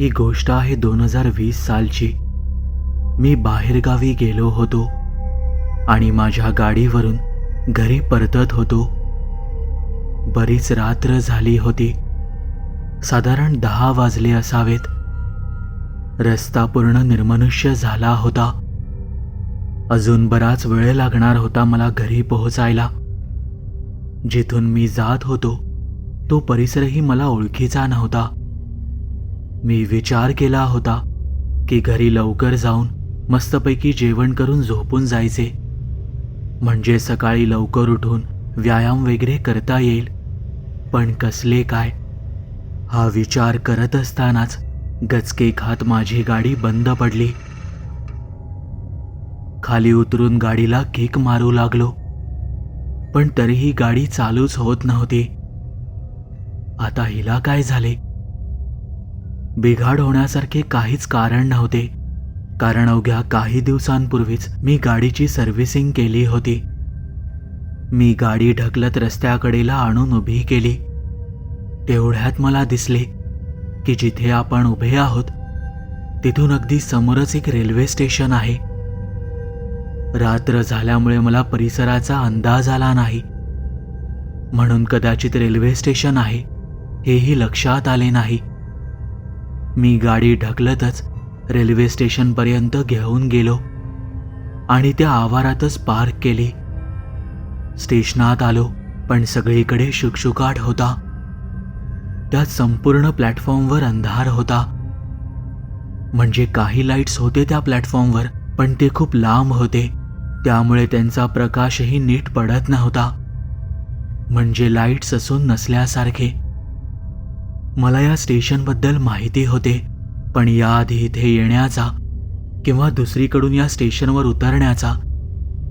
ही गोष्ट आहे दोन हजार वीस सालची. मी बाहेरगावी गेलो होतो आणि माझ्या गाडीवरून घरी परतत होतो. बरीच रात्र झाली होती. साधारण दहा वाजले असावेत. रस्ता पूर्ण निर्मनुष्य झाला होता. अजून बराच वेळ लागणार होता मला घरी पोहोचायला. जिथून मी जात होतो तो परिसरही मला ओळखीचा नव्हता. मी विचार केला होता की घरी लवकर जाऊन मस्तपैकी जेवण करून झोपून जायचे. म्हणजे सकाळी लवकर उठून व्यायाम वगैरे करता येईल. पण कसले काय? हा विचार करत असतानाच गचके खात माझी गाडी बंद पडली. खाली उतरून गाडीला किक मारू लागलो. पण तरीही गाडी चालूच होत नव्हती. आता हिला काय झाले? बिघाड होण्यासारखे काहीच कारण नव्हते. कारण अवघ्या काही दिवसांपूर्वीच मी गाडीची सर्व्हिसिंग केली होती. मी गाडी ढकलत रस्त्याकडेला आणून उभी केली. तेवढ्यात मला दिसले की जिथे आपण उभे आहोत तिथून अगदी समोरच एक रेल्वे स्टेशन आहे. रात्र झाल्यामुळे मला परिसराचा अंदाज आला नाही. म्हणून कदाचित रेल्वे स्टेशन आहे हेही लक्षात आले नाही. मी गाडी ढकलतच रेल्वे स्टेशनपर्यंत घेऊन गेलो आणि त्या आवारातच पार्क केली. स्टेशनात आलो पण सगळीकडे शुकशुकाट होता. त्या संपूर्ण प्लॅटफॉर्मवर अंधार होता. म्हणजे काही लाईट्स होते त्या प्लॅटफॉर्मवर पण ते खूप लांब होते. त्यामुळे त्यांचा प्रकाशही नीट पडत नव्हता. म्हणजे लाईट्स असून नसल्यासारखे. मला या स्टेशनबद्दल माहिती होते पण याआधी इथे येण्याचा किंवा दुसरीकडून या स्टेशनवर उतरण्याचा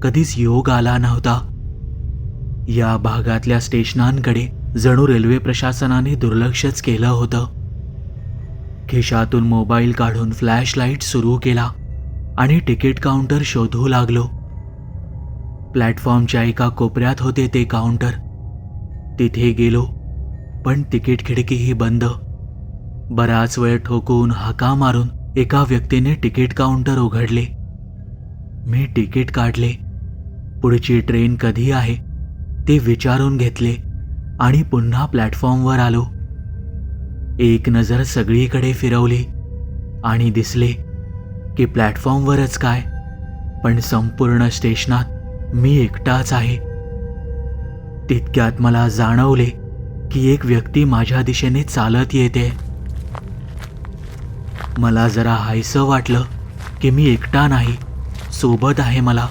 कधीच योग आला नव्हता. या भागातल्या स्टेशनांकडे जणू रेल्वे प्रशासनाने दुर्लक्षच केलं होतं. खिशातून मोबाईल काढून फ्लॅश लाइट सुरू केला आणि तिकीट काउंटर शोधू लागलो. प्लॅटफॉर्मच्या एका कोपऱ्यात होते ते काउंटर. तिथे गेलो पण तिकीट खिडकीही बंद. बराच वेळ ठोकून हाका मारून एका व्यक्तीने तिकीट काउंटर उघडले. मी तिकीट काढले. पुढची ट्रेन कधी आहे ते विचारून घेतले आणि पुन्हा प्लॅटफॉर्मवर आलो. एक नजर सगळीकडे फिरवली आणि दिसले की प्लॅटफॉर्मवरच काय पण संपूर्ण स्टेशनात मी एकटाच आहे. तितक्यात मला जाणवले की एक व्यक्ती माझ्या दिशेने चालत येते. मला जरा हायसं वाटलं की मी एकटा नाही सोबत आहे मला.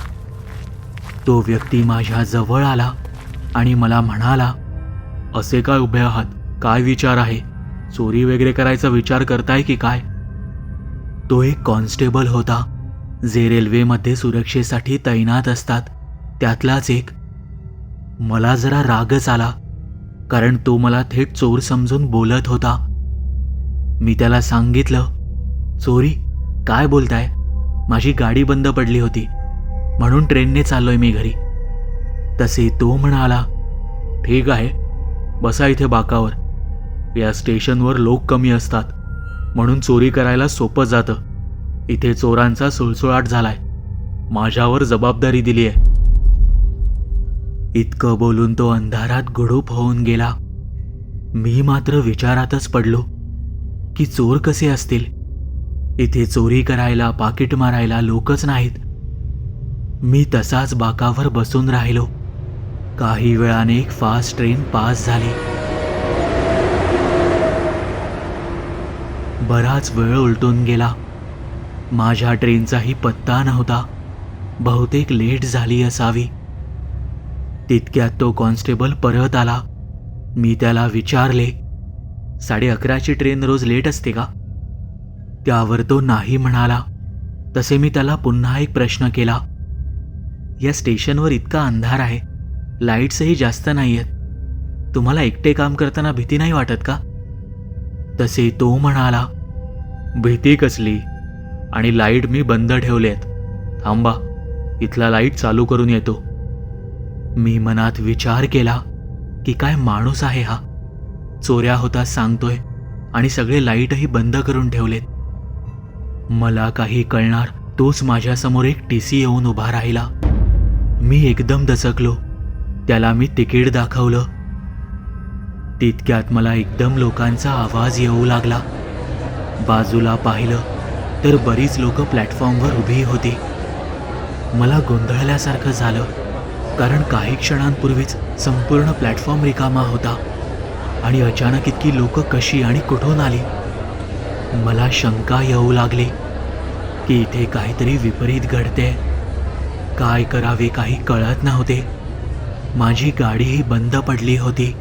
तो व्यक्ती माझ्या जवळ आला आणि मला म्हणाला असे काय उभे आहात? काय विचार आहे? चोरी वगैरे करायचा विचार करताय की काय? तो एक कॉन्स्टेबल होता जे रेल्वेमध्ये सुरक्षेसाठी तैनात असतात. त्यातलाच एक. मला जरा रागच आला. कारण तो मला थेट चोर समजून बोलत होता. मी त्याला सांगितलं चोरी काय बोलताय? माझी गाडी बंद पडली होती. म्हणून ट्रेनने चाललोय मी घरी. तसे तो म्हणाला ठीक आहे बसा इथे बाकावर. या स्टेशनवर लोक कमी असतात. म्हणून चोरी करायला सोपं जातं. इथे चोरांचा सुळसुळाट झालाय. माझ्यावर जबाबदारी दिली आहे इतकं बोलून तो अंधारात गुडूप होऊन गेला. मी मात्र विचारातच पडलो की चोर कसे असतील? इथे चोरी करायला पाकिट मारायला लोकच नाहीत. मी तसाच बाकावर बसून राहिलो. काही वेळाने एक फास्ट ट्रेन पास झाली. बराच वेळ उलटून गेला. माझ्या ट्रेनचाही पत्ता नव्हता. बहुतेक लेट झाली असावी. तितक्यात तो कॉन्स्टेबल परत आला. मी त्याला विचारले साडे अकराची ट्रेन रोज लेट असते का? त्यावर तो नाही म्हणाला. तसे मी त्याला पुन्हा एक प्रश्न केला. या स्टेशनवर इतका अंधार आहे. लाईट्सही जास्त नाही आहेत तुम्हाला एकटे काम करताना भीती नाही वाटत का? तसे तो म्हणाला. भीती कसली? आणि लाइट मी बंद ठेवलेत. थांबा इथला लाइट चालू करून येतो. मी मनात विचार केला की काय माणूस आहे हा. चोऱ्या होता सांगतोय आणि सगळे लाईटही बंद करून ठेवलेत. मला काही कळणार तोच माझ्यासमोर एक टी सी येऊन उभा राहिला. मी एकदम दचकलो. त्याला मी तिकीट दाखवलं. तितक्यात मला एकदम लोकांचा आवाज येऊ लागला. बाजूला पाहिलं तर बरीच लोक प्लॅटफॉर्मवर उभी होती. मला गोंधळल्यासारखं झालं. कारण काही क्षणांपूर्वीच संपूर्ण प्लॅटफॉर्म रिकामा होता आणि अचानक इतकी लोक कशी आणि कुठून आली? मला शंका येऊ लागली की इथे काहीतरी विपरीत घडते. काय करावे काही कळत नव्हते. माझी गाडीही बंद पडली होती.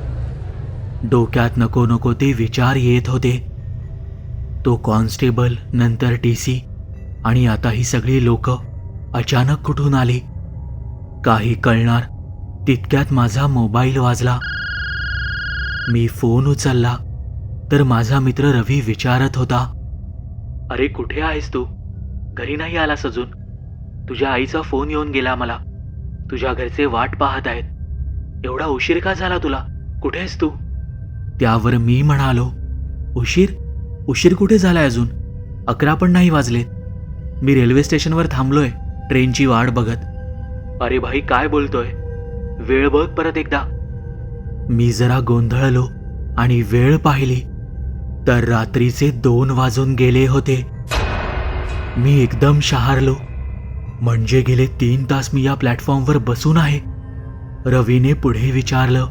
डोक्यात नको नको ते विचार येत होते. तो कॉन्स्टेबल नंतर टी सी आणि आता ही सगळी लोक अचानक कुठून आली? काही कळणार. तितक्यात माझा मोबाईल वाजला. मी फोन उचलला. तर माझा मित्र रवी विचारत होता अरे कुठे आहेस तू? घरी नाही आलास अजून. तुझ्या आईचा फोन येऊन गेला मला. तुझ्या घरचे वाट पाहत आहेत. एवढा उशीर का झाला तुला? कुठे आहेस तू? त्यावर मी म्हणालो उशीर? उशीर कुठे झालाय अजून? अकरा पण नाही वाजलेत. मी रेल्वे स्टेशनवर थांबलोय ट्रेनची वाट बघत. अरे भाई काय बोलतोय? वेळ बघ परत एकदा. मी जरा गोंधळलो आणि वेळ पाहिली. तर रात्रीचे दोन वाजून गेले होते. मी एकदम शहारलो. म्हणजे गेले तीन तास मी या प्लॅटफॉर्मवर बसून आहे. रवीने पुढे विचारलं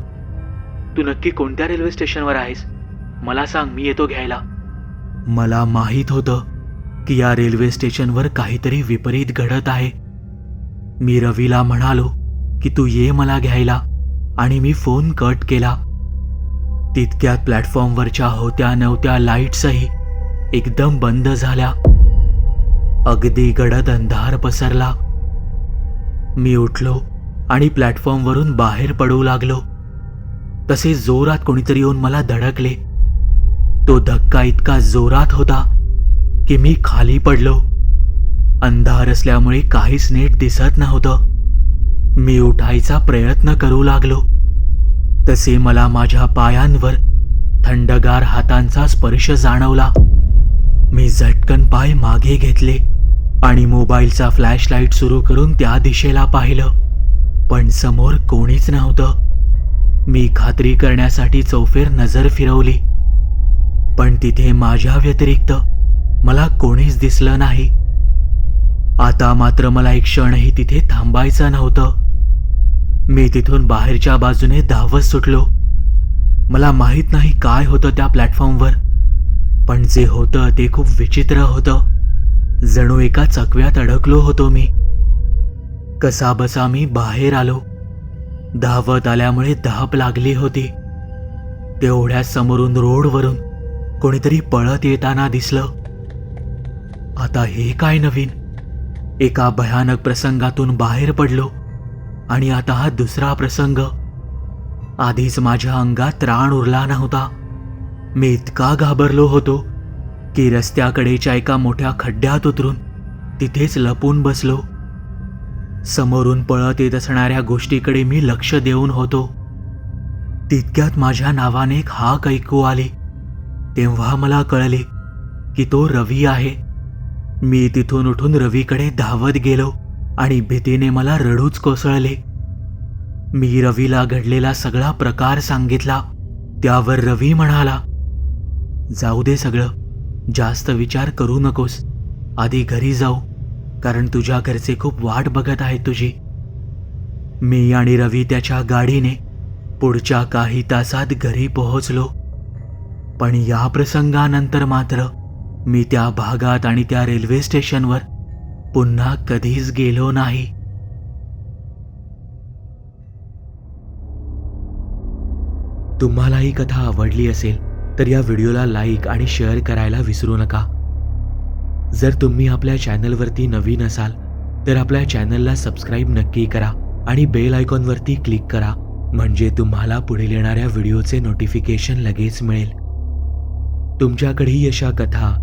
तू नक्की कोणत्या रेल्वे स्टेशनवर आहेस? मला सांग मी येतो घ्यायला. मला माहीत होतं की या रेल्वे स्टेशनवर काहीतरी विपरीत घडत आहे. मी रवीला म्हणालो की तू ये मला घ्यायला आणि मी फोन कट केला. तितक्यात प्लॅटफॉर्मवरच्या होत्या नव्हत्या लाईट्सही एकदम बंद झाल्या. अगदी गडद अंधार पसरला. मी उठलो आणि प्लॅटफॉर्मवरून बाहेर पडू लागलो. तसे जोरात कोणीतरी येऊन मला धडकले. तो धक्का इतका जोरात होता की मी खाली पडलो. अंधार असल्यामुळे काहीच नीट दिसत नव्हतं. मी उठायचा प्रयत्न करू लागलो. तसे मला माझ्या पायांवर थंडगार हातांचा स्पर्श जाणवला. मी झटकन पाय मागे घेतले आणि मोबाईलचा फ्लॅशलाईट सुरू करून त्या दिशेला पाहिलं. पण समोर कोणीच नव्हतं. मी खात्री करण्यासाठी चौफेर नजर फिरवली. पण तिथे माझ्या व्यतिरिक्त मला कोणीच दिसलं नाही. आता मात्र मला एक क्षणही तिथे थांबायचं नव्हतं. मी तिथून बाहेरच्या बाजूने धावत सुटलो. मला माहीत नाही काय होतं त्या प्लॅटफॉर्मवर पण जे होतं ते खूप विचित्र होतं. जणू एका चकव्यात अडकलो होतो मी. कसा बसा मी बाहेर आलो. धावत आल्यामुळे धाप लागली होती. तेवढ्या समोरून रोडवरून कोणीतरी पळत येताना दिसलं. आता हे काय नवीन? एका भयानक प्रसंगातून बाहेर पडलो. आणि आता हा दुसरा प्रसंग. आधीच माझ्या अंगात त्राण उरला नव्हता. मी इतका घाबरलो होतो की रस्त्याकडेच्या एका मोठ्या खड्ड्यात उतरून तिथेच लपून बसलो. समोरून पळत येत असणाऱ्या गोष्टीकडे मी लक्ष देऊन होतो. तितक्यात माझ्या नावाने एक हाक ऐकू आली. तेव्हा मला कळले की तो रवी आहे. मी तिथून उठून रवीकडे धावत गेलो आणि भीतीने मला रडूच कोसळले. मी रवीला घडलेला सगळा प्रकार सांगितला. त्यावर रवी म्हणाला जाऊ दे सगळं. जास्त विचार करू नकोस. आधी घरी जाऊ कारण तुझ्या घरचे खूप वाट बघत आहेत तुझी. मी आणि रवी त्याच्या गाडीने पुढच्या काही तासात घरी पोहोचलो. पण या प्रसंगानंतर मात्र मी त्या भागात आणि त्या रेल्वे स्टेशनवर पुन्हा कधीच गेलो नाही. तुम्हाला ही कथा आवडली असेल तर या व्हिडिओला लाईक आणि शेअर करायला विसरू नका. जर तुम्ही आपल्या चॅनलवरती नवीन असाल तर आपल्या चॅनलला सबस्क्राईब नक्की करा आणि बेल आयकॉनवरती क्लिक करा म्हणजे तुम्हाला पुढील येणाऱ्या व्हिडिओचे नोटिफिकेशन लगेच मिळेल. तुमच्याकडेही अशा कथा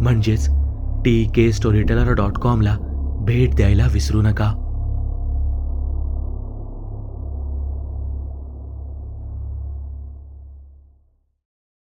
म्हणजेच टी के स्टोरीटेलर डॉट कॉमला भेट द्यायला विसरू नका.